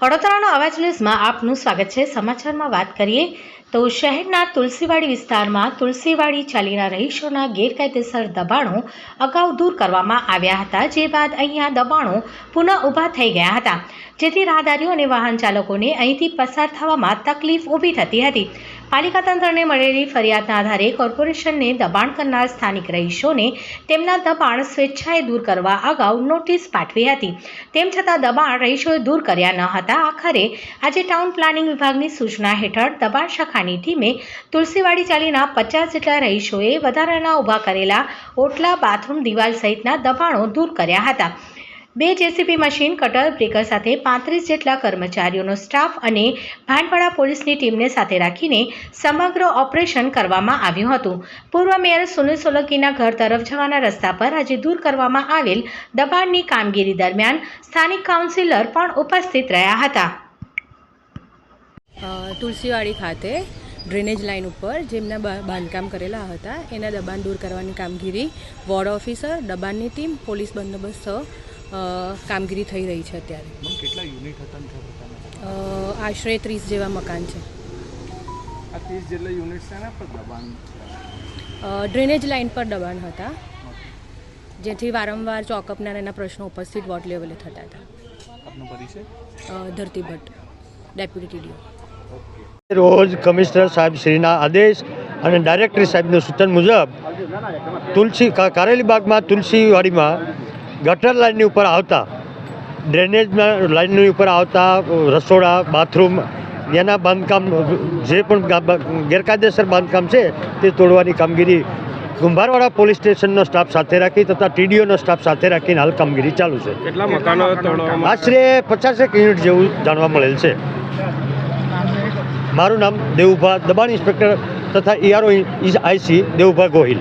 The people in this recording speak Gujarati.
વડોદરાનો અવાજ ન્યૂઝમાં આપનું સ્વાગત છે. સમાચારમાં વાત કરીએ તો શહેરના તુલસીવાડી વિસ્તારમાં તુલસીવાડી ચાલીના રહીશોના ગેરકાયદેસર દબાણો અગાઉ દૂર કરવામાં આવ્યા હતા. જે બાદ અહીંયા દબાણો પુનઃ ઊભા થઈ ગયા હતા. જેથી રાહદારીઓ અને વાહન ચાલકોને અહીંથી પસાર થવામાં તકલીફ ઊભી થતી હતી. પાલિકા તંત્રને મળેલી ફરિયાદના આધારે કોર્પોરેશનને દબાણ કરનાર સ્થાનિક રહીશોને તેમના દબાણ સ્વેચ્છાએ દૂર કરવા અગાઉ નોટિસ પાઠવી હતી. તેમ છતાં દબાણ રહીશોએ દૂર કર્યા ન હતા. આખરે આજે ટાઉન પ્લાનિંગ વિભાગની સૂચના હેઠળ દબાણ શાખાની ટીમે તુલસીવાડી ચાલીના પચાસ જેટલા રહીશોએ વધારાના ઊભા કરેલા ઓટલા, બાથરૂમ, દિવાલ સહિતના દબાણો દૂર કર્યા હતા. બે જેસીબી મશીન, કટર બ્રેકર સાથે પાંત્રીસ જેટલા કર્મચારીઓનો સ્ટાફ અને ભાંડવાડા પોલીસની ટીમને સાથે રાખીને સમગ્ર ઓપરેશન કરવામાં આવ્યું હતું. પૂર્વ મેયર સુનિલ સોલંકીના ઘર તરફ જવાના રસ્તા પર આજે દૂર કરવામાં આવેલ દબાણની કામગીરી દરમિયાન સ્થાનિક કાઉન્સિલર પણ ઉપસ્થિત રહ્યા હતા. તુલસીવાડી ખાતે ડ્રેનેજ લાઇન ઉપર જેમના બાંધકામ કરેલા હતા, એના દબાણ દૂર કરવાની કામગીરી વોર્ડ ઓફિસર, દબાણની ટીમ, પોલીસ બંદોબસ્ત કામગીરી થઈ રહી છે અત્યારે. કેટલા યુનિટ હતા આશરે ત્રીસ જેવા મકાન છે. આ ત્રીસ જેટલા યુનિટ છે પર દબાણ? ડ્રેનેજ લાઇન પર દબાણ હતા. જેથી વારંવાર ચોકઅપના અને એના પ્રશ્નો ઉપસ્થિત વોર્ડ લેવલે થતા હતા. આપનો પરિચય? Dharti Bhatt deputy TDO. રોજ કમિશનર સાહેબ શ્રીના આદેશ અને ડાયરેક્ટરી સાહેબનું સૂચન મુજબ તુલસી કારેલીબાગમાં કારેલી બાગમાં તુલસીવાડીમાં ગટર લાઇનની ઉપર આવતા ડ્રેનેજના લાઇનની ઉપર આવતા રસોડા બાથરૂમ એના બાંધકામ જે પણ ગેરકાયદેસર બાંધકામ છે તે તોડવાની કામગીરી કુંભારવાડા પોલીસ સ્ટેશનનો સ્ટાફ સાથે રાખી તથા ટીડીઓનો સ્ટાફ સાથે રાખીને હાલ કામગીરી ચાલુ છે. કેટલા મકાનો આશરે પચાસેક યુનિટ જેવું જાણવા મળેલ છે. મારું નામ દેવુભા દબાણ ઇન્સ્પેક્ટર તથા ઈઆરઓ આઈસી દેવુભા ગોહિલ.